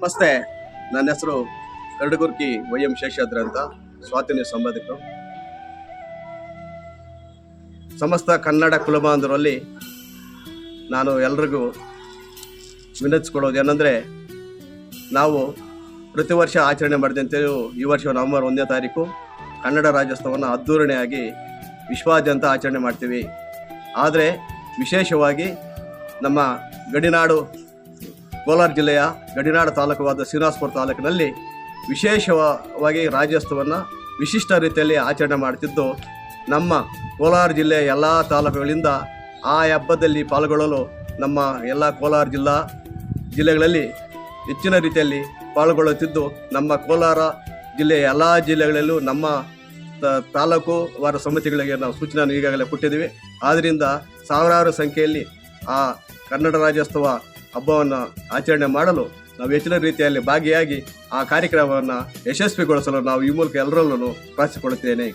ನಮಸ್ತೆ. ನನ್ನ ಹೆಸರು ಕರಡಗುರ್ಕಿ ವೈ ಎಂ ಶೇಷಾದ್ರಿ ಅಂತ ಸ್ವಾತಂತ್ರ್ಯ ಸಂಪಾದಕರು. ಸಮಸ್ತ ಕನ್ನಡ ಕುಲಬಾಂಧವರಲ್ಲಿ ನಾನು ಎಲ್ರಿಗೂ ವಿನಂತಿಸ್ಕೊಳ್ಳೋದು ಏನಂದರೆ, ನಾವು ಪ್ರತಿ ವರ್ಷ ಆಚರಣೆ ಮಾಡಿದಂತೆಯೂ ಈ ವರ್ಷ ನವೆಂಬರ್ ಒಂದನೇ ತಾರೀಕು ಕನ್ನಡ ರಾಜ್ಯೋತ್ಸವವನ್ನು ಅದ್ಧೂರಣೆಯಾಗಿ ವಿಶ್ವಾದ್ಯಂತ ಆಚರಣೆ ಮಾಡ್ತೀವಿ. ಆದರೆ ವಿಶೇಷವಾಗಿ ನಮ್ಮ ಗಡಿನಾಡು ಕೋಲಾರ ಜಿಲ್ಲೆಯ ಗಡಿನಾಡು ತಾಲೂಕವಾದ ಶ್ರೀನಿವಾಸಪುರ ತಾಲೂಕಿನಲ್ಲಿ ವಿಶೇಷವಾಗಿ ರಾಜ್ಯೋತ್ಸವವನ್ನು ವಿಶಿಷ್ಟ ರೀತಿಯಲ್ಲಿ ಆಚರಣೆ ಮಾಡ್ತಿದ್ದು ನಮ್ಮ ಕೋಲಾರ ಜಿಲ್ಲೆಯ ಎಲ್ಲ ತಾಲೂಕುಗಳಿಂದ ಆ ಹಬ್ಬದಲ್ಲಿ ಪಾಲ್ಗೊಳ್ಳಲು ನಮ್ಮ ಎಲ್ಲ ಕೋಲಾರ ಜಿಲ್ಲಾ ಜಿಲ್ಲೆಗಳಲ್ಲಿ ಹೆಚ್ಚಿನ ರೀತಿಯಲ್ಲಿ ಪಾಲ್ಗೊಳ್ಳುತ್ತಿದ್ದು ನಮ್ಮ ಕೋಲಾರ ಜಿಲ್ಲೆಯ ಎಲ್ಲ ಜಿಲ್ಲೆಗಳಲ್ಲೂ ನಮ್ಮ ತಾಲೂಕು ವಾರ ಸಮಿತಿಗಳಿಗೆ ನಾವು ಸೂಚನೆ ಈಗಾಗಲೇ ಕೊಟ್ಟಿದ್ದೀವಿ. ಆದ್ದರಿಂದ ಸಾವಿರಾರು ಸಂಖ್ಯೆಯಲ್ಲಿ ಆ ಕನ್ನಡ ರಾಜ್ಯೋತ್ಸವ ಹಬ್ಬವನ್ನು ಆಚರಣೆ ಮಾಡಲು ನಾವು ಹೆಚ್ಚಿನ ರೀತಿಯಲ್ಲಿ ಭಾಗಿಯಾಗಿ ಆ ಕಾರ್ಯಕ್ರಮವನ್ನು ಯಶಸ್ವಿಗೊಳಿಸಲು ನಾವು ಈ ಮೂಲಕ ಎಲ್ಲರಲ್ಲೂ ಪ್ರಾರ್ಥಿಸಿಕೊಳ್ಳುತ್ತೇನೆ